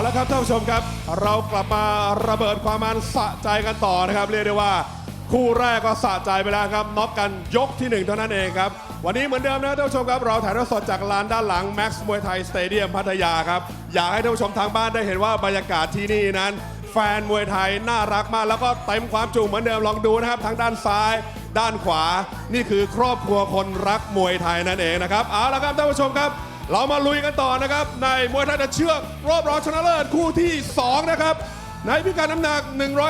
าละครับท่านผู้ชมครับ เรากลับมาระเบิดความมันสะใจกันต่อนะครับ เรียกได้ว่าคู่แรกก็สะใจไปแล้วครับน็อกกันยกที่หนึ่งเท่านั้นเองครับ วันนี้เหมือนเดิมนะท่านผู้ชมครับเราถ่ายทอดสดจากลานด้านหลัง Max มวยไทยสเตเดียมพัทยาครับอยากให้ท่านผู้ชมทางบ้านได้เห็นว่าบรรยากาศที่นี่นั้น แฟนมวยไทยน่ารักมาก แล้วก็เต็มความจุเหมือนเดิมลองดูนะครับทางด้านซ้าย ด้านขวา นี่คือครอบครัวคนรักมวยไทยนั่นเองนะครับเอาละครับท่านผู้ชมครับ เรามาลุยกันต่อนะครับ ในมวยไทยจะเชือกรอบรองชนะเลิศคู่ที่ 2 นะครับ ในพิกัดน้ำหนัก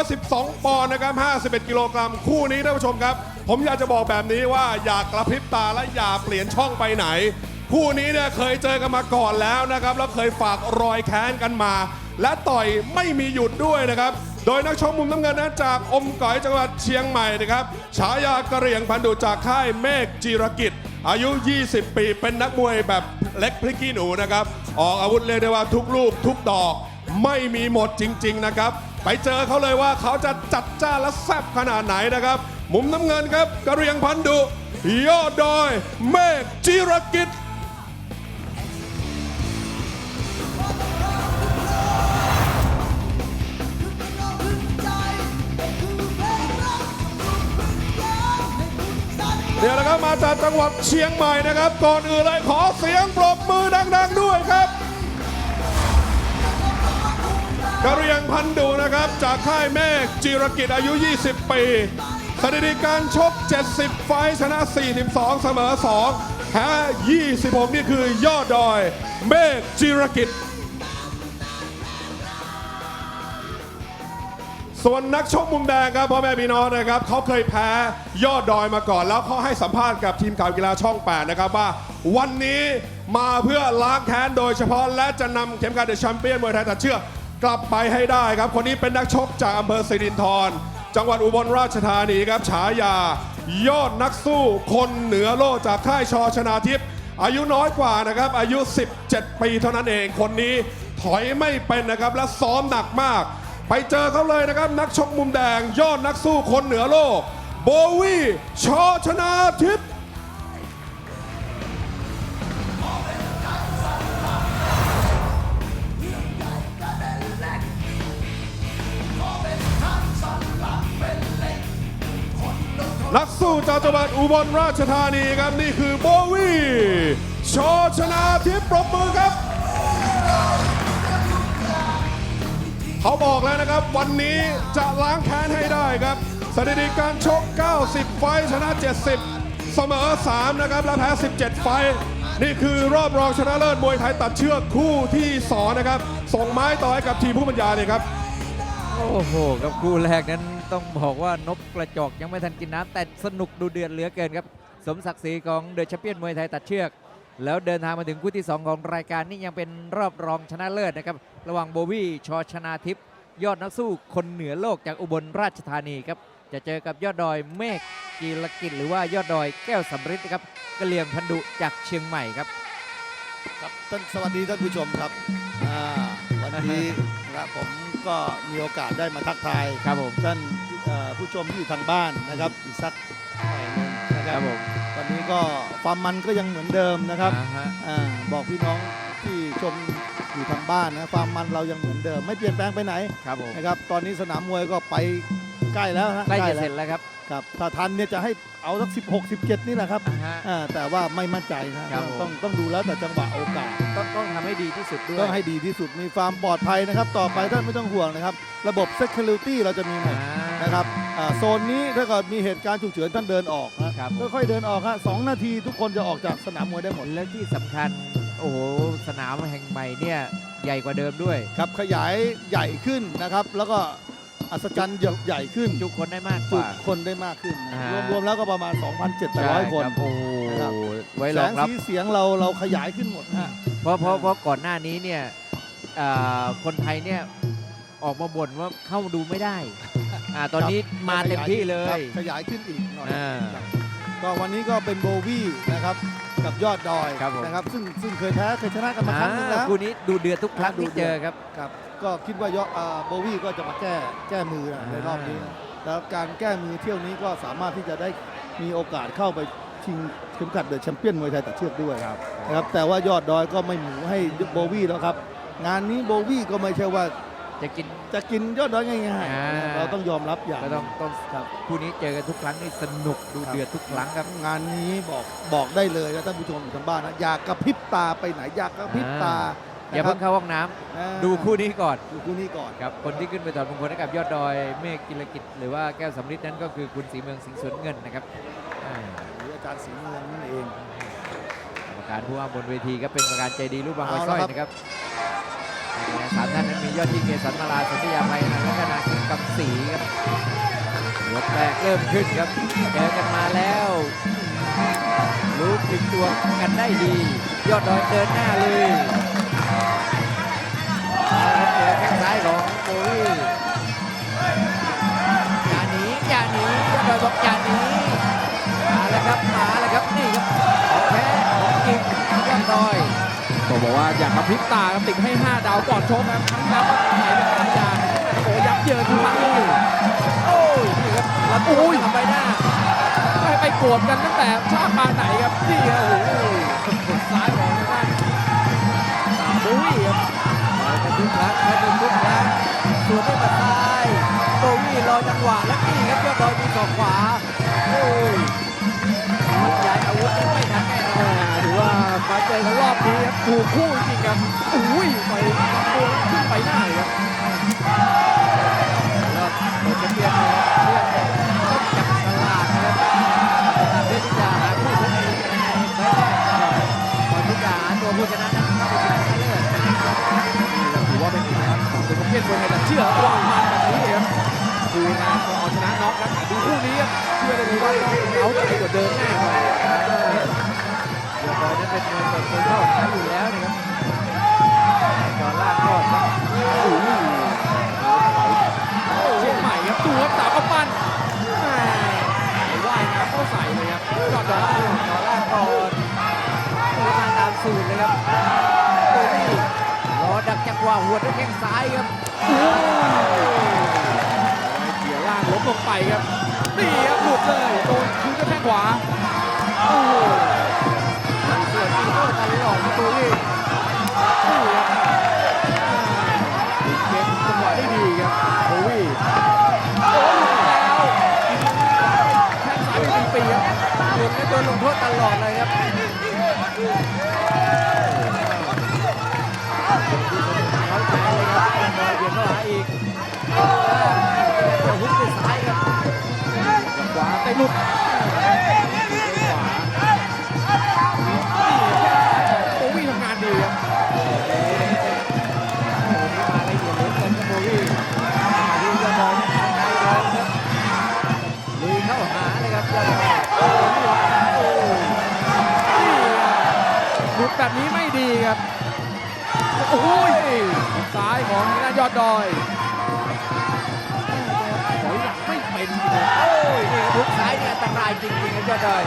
112 ปอนด์นะครับ 51 กิโลกรัม คู่นี้ท่านผู้ชมครับ ผมอยากจะบอกแบบนี้ว่าอย่ากระพริบตาและอย่าเปลี่ยนช่องไปไหน คู่นี้เนี่ยเคยเจอกันมาก่อนแล้วนะครับ แล้วเคยฝากรอยแค้นกันมา และต่อยไม่มีหยุดด้วยนะครับโดยนักชกมุมน้ำเงินนั้นจากอมก๋อยจังหวัดเชียงใหม่นะครับฉายากระเหรี่ยงพันดุจากค่ายเมฆจีรกิจ อายุ 20 ปี เป็นนักมวยแบบเล็กพลิกขี้หนูนะครับ ออกอาวุธเรียกได้ว่าทุกลูกทุกดอกไม่มีหมดจริง ๆ นะครับ ไปเจอเขาเลยว่าเขาจะจัดจ้านและแซ่บขนาดไหนนะครับ มุมน้ำเงินครับกระเรียงพันดุยอดดอย เมฆจิรกิจ เดี๋ยวนะครับมาจากจังหวัดเชียงใหม่นะครับ ก่อนอื่นเลยขอเสียงปรบมือดัง ๆ ด้วยครับกระเรียงพันดูนะครับ จากค่ายเมฆจิรกิจอายุ 20 ปีสถิติการชก 70 ไฟชนะ 42 เสมอ2แพ้26 นี่คือยอดดอย เมฆจิรกิจ ส่วนนักชกมุมแดงครับพ่อแม่พี่น้องนะครับเขาเคยแพ้ยอดดอยมาก่อน แล้วเขาให้สัมภาษณ์กับทีมข่าวกีฬาช่อง8นะครับว่า วันนี้มาเพื่อล้างแค้นโดยเฉพาะและจะนำเข็มขัดเดอะแชมเปี้ยนมวยไทยตัดเชือกกลับไปให้ได้ครับ คนนี้เป็นนักชกจากอำเภอสิรินธรจังหวัดอุบลราชธานีครับฉายา ยอดนักสู้คนเหนือโลกจากค่ายชอชนาทิพย์อายุน้อยกว่านะครับ อายุ 17 ปีเท่านั้นเองคนนี้ถอยไม่เป็นนะครับและซ้อมหนักมาก ไปเจอเขาเลยนะครับ นักชกมุมแดง ยอดนักสู้คนเหนือโลก โบวี่ชอชนาทิพย์นักสู้จากจังหวัดอุบลราชธานีครับ นี่คือโบวี่ชอชนาทิพย์ปรบมือครับ เขาบอกแล้วนะครับ วันนี้จะล้างแค้นให้ได้ครับ สถิติการชก 90 ไฟชนะ 70 เสมอ 3 นะครับ และแพ้ 17 ไฟ นี่คือรอบรองชนะเลิศมวยไทยตัดเชือกคู่ที่ 2 นะครับ ส่งไม้ต่อให้กับทีมผู้บรรยายเลยครับ โอ้โหกับคู่แรกนั้นต้องบอกว่านกกระจอกยังไม่ทันกินน้ำแต่สนุกดูเดือดเหลือเกินครับ สมศักดิ์ศรีของเดอะแชมเปี้ยนมวยไทยตัดเชือก แล้วเดินทางมาถึงคู่ที่ 2 ของรายการนี่ยังเป็นรอบรองชนะเลิศนะครับ ระหว่างโบวี่ชอชนาทิพย์ยอดนักสู้คนเหนือโลกจากอุบลราชธานีครับ จะเจอกับยอดดอยเมฆกีรกิจหรือว่ายอดดอยแก้วสำริดนะครับกะเหลี่ยงพันดุจากเชียงใหม่ครับ ครับท่านสวัสดีท่านผู้ชมครับอ่าวันนี้นะครับผมก็มีโอกาสได้มาทักทายครับผม ท่านเอ่อผู้ชมที่อยู่ทางบ้านนะครับอีกสักหน่อยหนึงนะคครัรับบผมวันนี้ก็ความมันก็ยังเหมือนเดิมนะครับอ่าฮะ อาบอกพี่น้องที่ชม อยู่ทางบ้านนะความมันเรายังเหมือนเดิม ไม่เปลี่ยนแปลงไปไหนครับผมนะครับตอนนี้สนามมวยก็ไปใกล้แล้วฮะใกล้จะแวเสร็จแล้วครับครับถ้าทันเนี่ยจะให้เอาสัก16 17 นี่แหละครับอ่าฮะ อ่าแต่ว่าไม่มั่นใจนะครับผม ต้องต้องดูแล้วแต่จังหวะโอกาส ต้องต้องทำให้ดีที่สุดด้วย ต้องให้ดีที่สุดมีความปลอดภัยนะครับ ต่อไปท่านไม่ต้องห่วงนะครับ ระบบ Security เราจะมีหมดนะครับอ่าโซนนี้ถ้าเกิดมีเหตุการณ์ฉุกเฉินท่านเดินออกนะครับผม ค่อยๆเดินออกฮะสองนาทีทุกคนจะออกจากสนามมวยได้หมด แล้วที่สำคัญ โอ้โหสนามแห่งใหม่เนี่ยใหญ่กว่าเดิมด้วย ครับขยายใหญ่ขึ้นนะครับ แล้วก็อัศจรรย์ใหญ่ขึ้นจุคนได้มากกจุว่า คนได้มากขึ้นอ่ารวมๆแล้วก็ประมาณ 2,700 คน ใช่รับโอ้โหนะครับ ไว้แสรองงรับ สีเสียงเราเราขยายขึ้นหมดฮะเพราะเพราะเพราะก่อนหน้านี้เนี่ยอ่าคนไทยเนี่ยออกมาบ่นว่าเข้าดูไม่ได้อ่าตอนนี้มาเต็มที่เลครัยบขยายขึ้นอีกหน่อยอ่า ครับก็วันนี้ก็เป็นโบวี่นะครับ กับยอดดอยครับผม นะครับ ซึ่งซึ่งเคยแพ้เคยชนะกันมาครั้งหนึงอ่าแล้วคู่นี้ดูเดือดทุกครั้งที่เจอครับ ครับก็คิดว่ายอดอ่าโบวี่ก็จะมาแก้แก้มือนะในรอบนี้นะแล้วการแก้มือเที่ยวนี้ก็สามารถที่จะได้มีโอกาสเข้าไปชิงเข็มขัดเดอะแชมเปี้ยนมวยไทยตัดเชือกด้วยนะครับแต่ว่ายอดดอยก็ไม่หมูให้โบวี่แล้วครับ งานนี้โบวี่ก็ไม่ใช่ว่า จะกิน จะกินยอดน้อยง่ายอ่า ๆ เราต้องยอมรับอย่างก็ต้องต้องครับคู่นี้เจอกันทุกครั้งนี่สนุกดูครับเดือดทุกครั้งครับ งานนี้บอกบอกได้เลยนะท่านผู้ชมอยู่ทางบ้านนะอยากกระพริบตาไปไหนอยากกระพริบตาอย่าเพิ่งเข้าห้องน้ำอ่าดูคู่นี้ก่อนดูคู่นี้ก่อน ครับคนที่ขึ้นไปถอดมงคลให้กับยอดดอยเมฆกิลกิจ หรือว่าแก้วสำริดนั้นก็คือคุณศรีเมืองสิงห์สวนเงินนะครับอ่าหรืออาจารย์ศรีเมืองนั่นเอง กรรมการผู้ว่าบนเวทีก็เป็นกรรมการใจดีรูปบางไว้เอาสร้ละอยครับนะครับใน สามท่านนั้นมียอดที่เกษรมาลาสัญญาภัยนันและนาคิงกำศรีครับยกแรกเริ่มขึ้นครับเจอกันมาแล้ว รู้ถึงตัวกันได้ดี ยอดดอยเดินหน้าเลยเอาละครับเจอแข้งซ้ายของโบวี่อย่าหนีอย่าหนียอดดอยบอกอย่าหนีมาแล้วครับมาแล้วครับนี่ครับของแท้ของจริงยอดดอย ต้องบอกว่าอยากกระพริบตาครับติดให้ 5 ดาวก่อนชกครับครั้งแล้วก็ไหนเป็นอาจารย์โอ้โหยับเยินทุกครั้งเลยโอ้ยนี่ครับแล้วโอ้ยทำใบหน้าไม่ไปโกรธกันตั้งแต่ชาติปาไหนครับนี่ครับโอ้โหซ้ายของทางด้านตามบุ้ยครับต่อยกันทุกครั้งกระดุมทุกครั้งสวนด้วยหมัดซ้ายโบวี่รอจังหวะแล้วนี่ครับยอดดอยมีศอกขวาโอ้ย เจอกันรอบนี้ครับถูกคู่จริงครับอุ้ยไปตัวขึ้นไปหน้าเลยครับรอบโดนจะเชียนเลยเพื่อนต้องจับฉลากนะครับเพื่อที่จะหาผู้ชนะในไฟแรกก่อนที่จะหาตัวผู้ชนะนั้นเข้าไปชิงชนะเลิศถือว่าเป็นเอกลักษณ์ของตัวเพียนคนไทยแต่เชื่อว่ามันแบบนี้ครับดูงานก็เอาชนะน็อกครับดูคู่นี้ครับเชื่อได้เลยว่าเอาใจกว่าเดิมแน่นอน เดี๋ยวบอยนั้นเป็นมวยเปิดเผยชอบใช้อยู่แล้วนะครับจอล่างก่อนครับเชียงใหม่ครับดูครับสาวกำปั้นแหม่ว่ายน้ำเข้าใส่เลยครับยอดดอยจอล่างก่อนนี่มาตามสูตรเลยครับโบวี่รอดักจังหวะหัวด้วยแข้งซ้ายครับเกี่ยวล่างล้มลงไปครับนี่ครับหลุดเลยโดนคืนด้วยแข้งขวาโอ้ หลุดโอ้วี่ทำงานดีครับโอ้โหนี่มาละเอียดเหลือเกินครับโบวี่มาดูยอดดอยนี่ทางไกลเดินครับลุยเข้าหาเลยครับยอดดอยโอ้โหลุดแบบนี้ไม่ดีครับ โอ้ยซ้ายของทางด้ายอดดอย เป็นจริงๆโอ้ยนี่ครับหุบซ้ายเนี่ยอันตรายจริงๆครับยอดดอย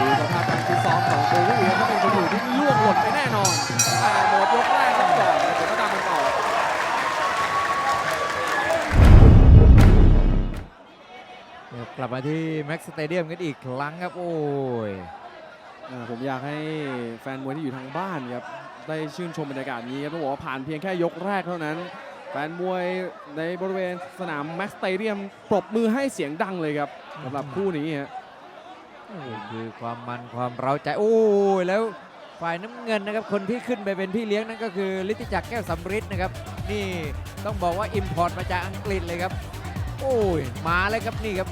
ดูสภาพการฟิตซ้อมของโบวี่ครับถ้าเป็นคนอื่นที่ล่วงหล่นไปแน่นอนแต่หมดยกแรกกันก่อนเดี๋ยวก็ตามกันต่อเนี่ยกลับมาที่แม็กซ์สเตเดียมกันอีกครั้งครับโอ้ยอ่าผมอยากให้แฟนมวยที่อยู่ทางบ้านครับได้ชื่นชมบรรยากาศนี้ครับต้องบอกว่าผ่านเพียงแค่ยกแรกเท่านั้น แฟนมวยในบริเวณสนามแม็กสเตเดียมปรบมือให้เสียงดังเลยครับสำหรับคู่นี้ฮะนี่คือความมันความเร้าใจโอ้ยแล้วฝ่ายน้ำเงินนะครับคนที่ขึ้นไปเป็นพี่เลี้ยงนั่นก็คือฤทธิจักรแก้วสำริดนะครับ นี่ต้องบอกว่าอิมพอร์ตมาจากอังกฤษเลยครับ โอ้ยมาเลยครับนี่ครับ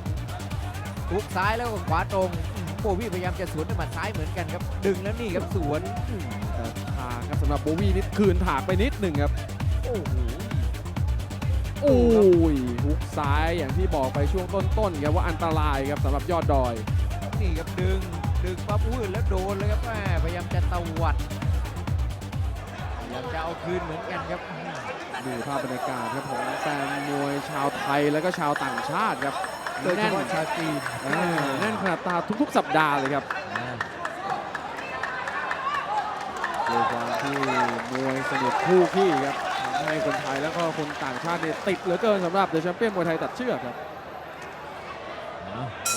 ทุกซ้ายแล้วก็ขวาตรงอืมโบวี่พยายามจะสวนด้วยหมัดซ้ายเหมือนกันครับ ดึงแล้วนี่ครับสวนแต่ทางครับสำหรับโบวี่นี่คืนถากไปนิดหนึ่งครับโอ้โห โอ้ยฮุกซ้ายอย่างที่บอกไปช่วงต้นๆครับว่าอันตรายครับสำหรับยอดดอย นี่ครับดึง ดึงปั๊บอุ้ยแล้วโดนเลยครับแม่พยายามจะตวัดพยายามจะเอาคืนเหมือนกันครับอืมดูภาพบรรยากาศครับของแฟนมวยชาวไทยแล้วก็ชาวต่างชาติครับโดยเฉพาะชาวจีนอ่าแน่นขนาดตาทุกๆ สัปดาห์เลยครับอ่าโดยความที่มวยสนุกคู่ขี้ครับทำ ให้คนไทยแล้วก็คนต่างชาติเนี่ยติดเหลือเกินสำหรับเดอะแชมเปี้ยนมวยไทยตัดเชือกครับ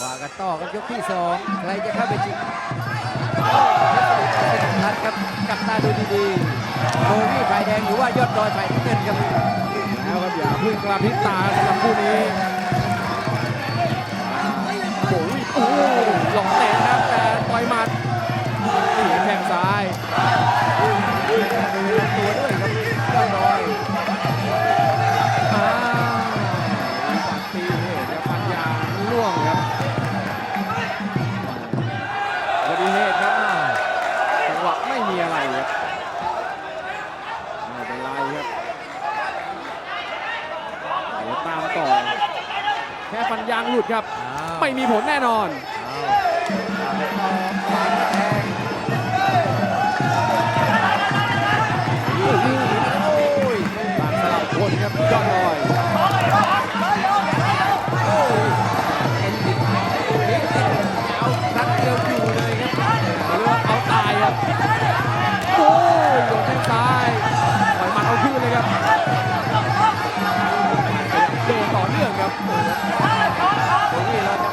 ว่ากันต่อครับยกที่สองใครจะเข้าไปชิงเพชรสมุทรเป็นทัดครับจับตาดูดีๆโบวี่ฝ่ายแดงหรือว่ายอดดอยฝ่ายน้ำเงินครับแล้วครับอย่าเพึ่งกระพริบตาสำหรับคู่นี้โอ้ยโอ้ ยางหลุดครับ ไม่มีผลแน่นอนโอ้ยต่างสลับคนครับยอดลอยเอ็นดิเอาครั้งเดียวอยู่เลยครับหรือว่าเอาตายครับ โอ้ยโดนแข้งซ้ายปล่อยหมัดเอาคืนเลยครับ เดินต่อเนื่องครับ โบ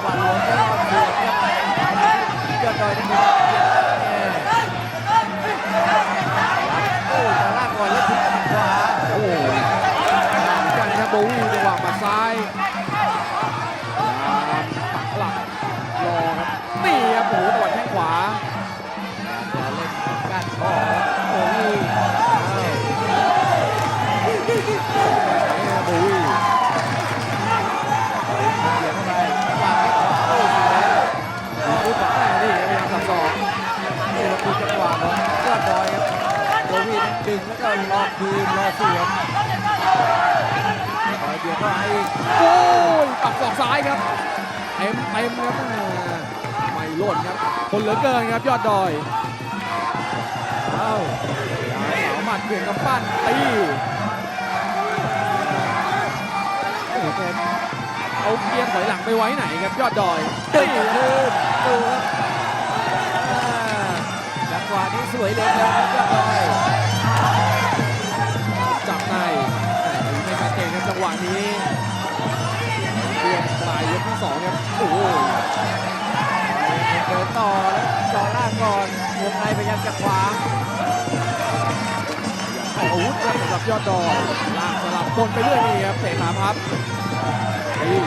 ดึงแล้วก็รอคืนรอสวนคอยเบียดเข้าหาอีกโอ้ยปักศอกซ้ายครับเต็มเต็มครับไม่ล่นครับคนเหลือเกินครับยอดดอยเอ้าสาวหมัดเปลี่ยนกำปั้นตีโอ้โหแกเอาเกียร์ถอยหลังไปไว้ไหนครับยอดดอยดึงคืนดูครับอ่าจังหวะนี้สวยเลยครับยอดดอย งหวะนี้เรียปลายยกที่สองครับโอ้โหเดินต่อแล้วต่อล่างก่อนวงในพยายามจะขวางอาวุธครับสำหรับยอดดอยลากสลับบนไปเรื่อยนี่ครับเตะขาพับนี่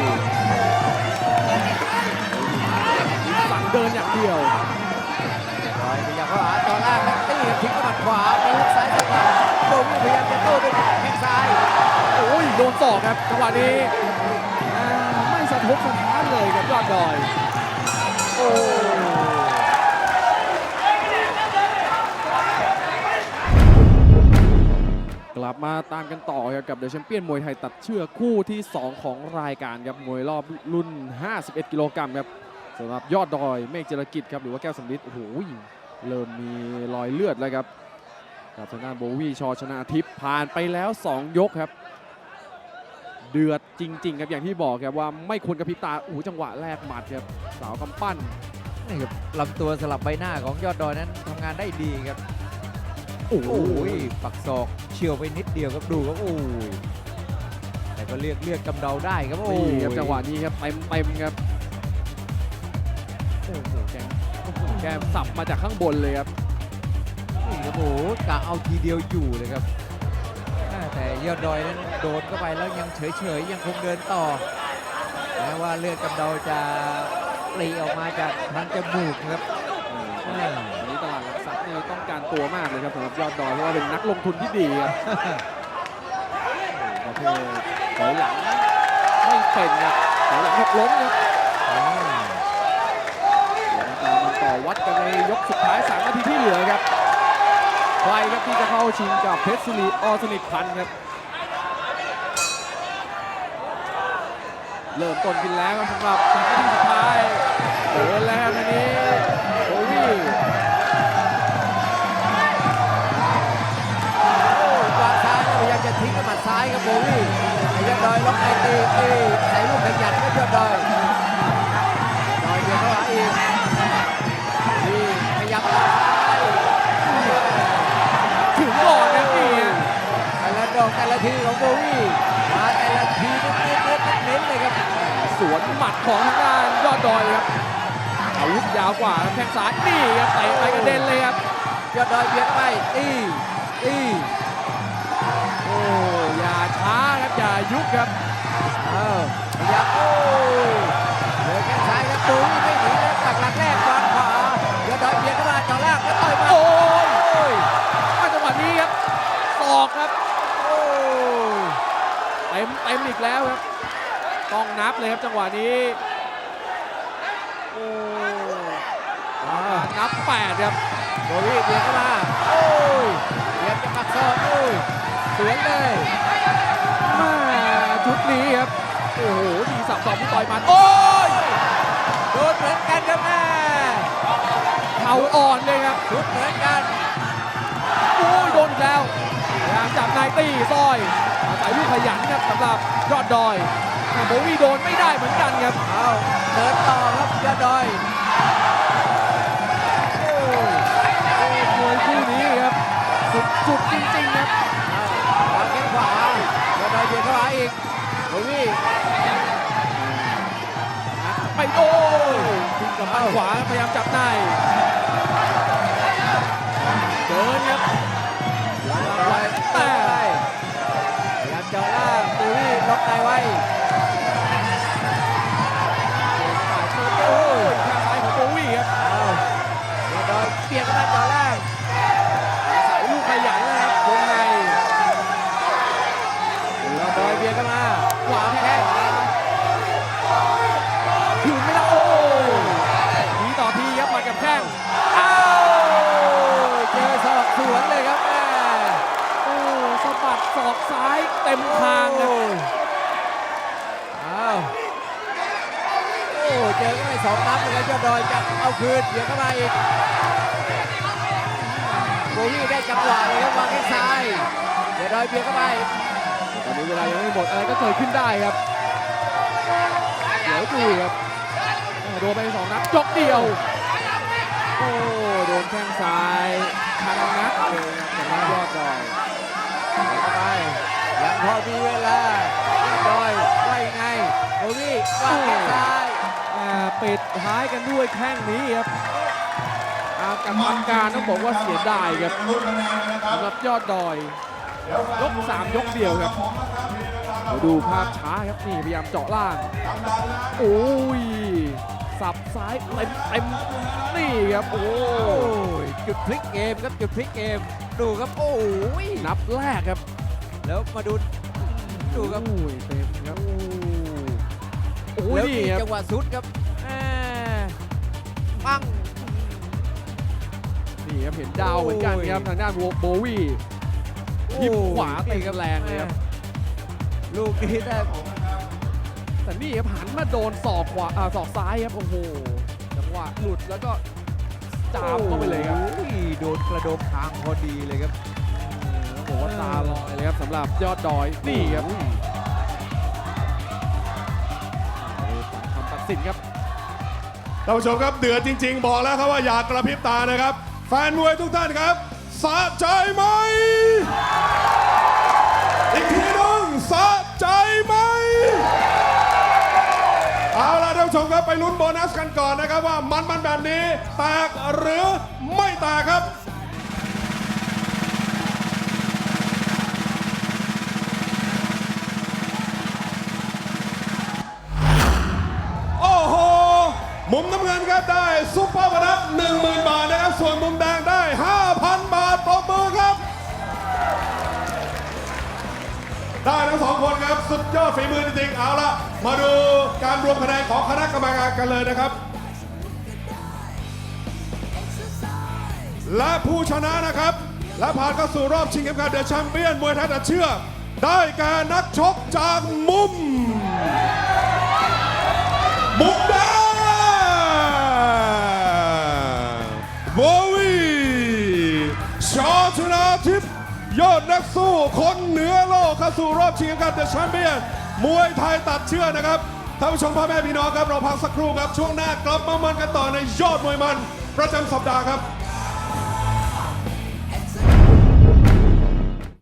สั่งเดินอย่างเดียวดอยพยายามเข้าหาต่อล่างตีทิ้งด้วยหมัดขวามีฮุกซ้ายสักหน่อยโบวี่พยายามจะโต้ด้วยแข้งซ้าย โอ้ยโดนศอกครับจังหวะนี้อ่าไม่สะทกสะท้านเลยครับยอดดอยโอ้กลับมาตามกันต่อครับกับเดอะแชมเปี้ยนมวยไทยตัดเชือกคู่ที่ 2 ของรายการครับมวยรอบรุ่น 51 กิโลกรัมครับสำหรับยอดดอยเมฆเจรกิจครับหรือว่าแก้วสำลิดโอ้โหเริ่มมีรอยเลือดแล้วครับกับทางด้านโบวี่ชอชนะทิพย์ผ่านไปแล้ว 2 ยกครับ เดือดจริง ๆ ครับอย่างที่บอกครับว่าไม่ควรกระพริบตาโอ้โหจังหวะแรกหมัดครับสาวกำปั้นนี่ครับลำตัวสลับใบหน้าของยอดดอยนั้นทำงานได้ดีครับ โอ้โหโอ้ยปักศอกเฉียวไปนิดเดียวครับดูครับโอ้ยแต่ก็เลือกเลือกกำเดาได้ครับโอ้นี่ยครับจังหวะนี้ครับเต็มเต็มๆครับโอ้โหแกโอ้โหแกสับมาจากข้างบนเลยครับนี่ครับโอ้โหกะเอาทีเดียวอยู่เลยครับอ่าแต่ยอดดอยนั้น โดนเข้าไปแล้วยังเฉยๆยังคงเดินต่อแม้ว่าเลือดกำเดาจะปลีออกมาจากทางจมูกครับอันนี้ตลาดหลักทรัพย์นี่ต้องการตัวมากเลยครับสำหรับยอดดอยเพราะว่าเป็นนักลงทุนที่ดีครับโอ้โหประเภทถอยหลังไม่เป็นครับถอยหลังหกล้มครับอ่าเดี๋ยวตามกันต่อวัดกันในยกสุดท้าย3นาทีที่เหลือครับใครครับที่จะเข้าชิงกับเพชรสิริอสนิทพันธ์ครับ เริ่มต้นกินแล้วครับสำหรับสามนาทีสุดท้ายเดินแล้วทีนี้โบวี่โอ้ยวางซ้ายแล้วพยายามจะทิ้งกับหมัดซ้ายครับโบวี่ไอ้ยอดดอยล็อกในตีตีใส่ลูกขยันครับยอดดอยดอยเดียวเข้าหาอีกนี่ขยับซ้ายถึงก่อนนะนี่ฮะแต่ละดอกแต่ละทีของโบวี่มาแต่ละทีเน้นๆเน้นๆเลยครับ สวนหมัดของทางด้านยอดดอยครับอาวุธยาวกว่าครับแข้งซ้ายนี่ครับเตะไปกระเด็นเลยครับยอดดอยเบียดไปตีตีโอ้อย่าช้าครับอย่ายุบครับอ้าวพยายามโอ้ยเดินแข้งซ้ายครับตูไม่หนีแล้วตักหลักแรกวางขวาเดี๋ยวดอยเบียดเข้ามาจ่อล่างแล้วต่อยมาโอ้ยโอ้ยมาจังหวะนี้ครับศอกครับโอ้ยเต็มเต็มอีกแล้วครับ ต้องนับเลยครับจังหวะนี้โอ้นับแปดครับโบวี่เบียดเข้ามาโอ้ยเบียดจะปักศอกโอ้ยสวนเลยแม่ชุดนี้ครับโอ้โหมีสับสองผู้ต่อยมันโอ้ยโดนเหมือนกันครับแม่เข่าอ่อนเลยครับชุดเหมือนกันโอ้ยโดนอีกแล้วพยายามจับนายตีซอยอาศัยลูกขยันครับสำหรับยอดดอย โบวี่โดนไม่ได้เหมือนกันครับเอาเดินต่อครับยอดดอยโอ้ยโอ้ยมวยคู่นี้ครับสุดสุดจริงๆครับเอาวางแข้งขวายอดดอยเบียดเข้ามาอีกโบวี่ไปโอ้ยทิ้งกับมันขวาพยายามจับในเดินครับยอดดอยแต่พยายามเจาะล่างโบวี่ล็อกในไว้ เต็มคางครับโอ้ยเอาโอ้เจอเข้าไปสองนัดเลยครับยอดดอยจะเอาคืนเบียดเข้ามาอีกโบวี่ได้จังหวะเลยครับวางแข้งซ้ายเดี๋ยวดอยเบียดเข้าไปตอนนี้เวลายังไม่หมดอะไรก็เกิดขึ้นได้ครับเดี๋ยวดูครับอ่าโดนไปสองนัดยกเดียวโอ้โดนแข้งซ้ายทางนัดเลยครับแต่ว่ายอดดอยเข้าไป ยังพอมีเวลายอดดอยว่ายังไงโบวี่วางแข้งซ้ายอ่าปิดท้ายกันด้วยแข้งนี้ครับอากรรมการต้องบอกว่าเสียดายครับสำหรับยอดดอย ยกสามยกเดียวครับเดี๋ยวดูภาพช้าครับนี่พยายามเจาะล่าง โอ้ย สับซ้ายเต็มเต็มนี่ครับ โอ้โอ้ยจุดพลิกเกมครับจุดพลิกเกม ดูครับ โอ้ย นับแรกครับ แล้วมาดูดูครับ โอ้ยเต็มครับโอ้ยแล้วนี่มีคจัรับงหวะสุดครับแหม่ปัง นี่ครับเห็นดาวเหมือนกันครับทางด้านโบวี่ทิ่มขวาเตะกันแรงเลยครับลูกนี้แต่แต่นี่ครับหันมาโดนศอกขวาอ่าศอกซ้ายครับโอ้โหจังหวะหลุดแล้วก็จามเข้าไปเลยครับ โอ้ยโดนกระโดงคางพอดีเลยครับ ต้องบอกว่าตาลอยเลยครับสำหรับยอดดอยนี่ครับคำตัดสินครับท่านผู้ชมครับเดือดจริง ๆ บอกแล้วครับว่าอยากกระพริบตานะครับ แฟนมวยทุกท่านครับสะใจไหมอีกทีหนึงสะใจไหมเอาล่ะท่านผู้ชมครับไปลุ้นโบนัสกันก่อนนะครับว่ามันมันๆแบบนี้แตกหรือไม่แตกครับ น้ำเงินครับได้ซุปเปอร์โบนัส10,000บาทนะครับ ส่วนมุมแดงได้5,000บาทตบมือครับ ได้ทั้งสองคนครับ สุดยอดฝีมือจริงๆเอาละมาดูการรวมคะแนนของคณะกรรมการกันเลยนะครับ และผู้ชนะนะครับ และผ่านเข้าสู่รอบชิงเข็มขัดเดอะแชมเปี้ยนมวยไทยตัดเชือกได้แก่นักชกจากมุม โบวีชอชนาทิพย์ยอดนักสู้คนเหนือโลกเข้าสู่รอบชิงกันเดอะแชมเปี้ยนมวยไทยตัดเชือกนะครับท่านผู้ชมพ่อแม่พี่น้องครับเราพักสักครู่ครับ ช่วงหน้ากลับมามันกันต่อในยอดมวยมัน ประจำสัปดาห์ครับ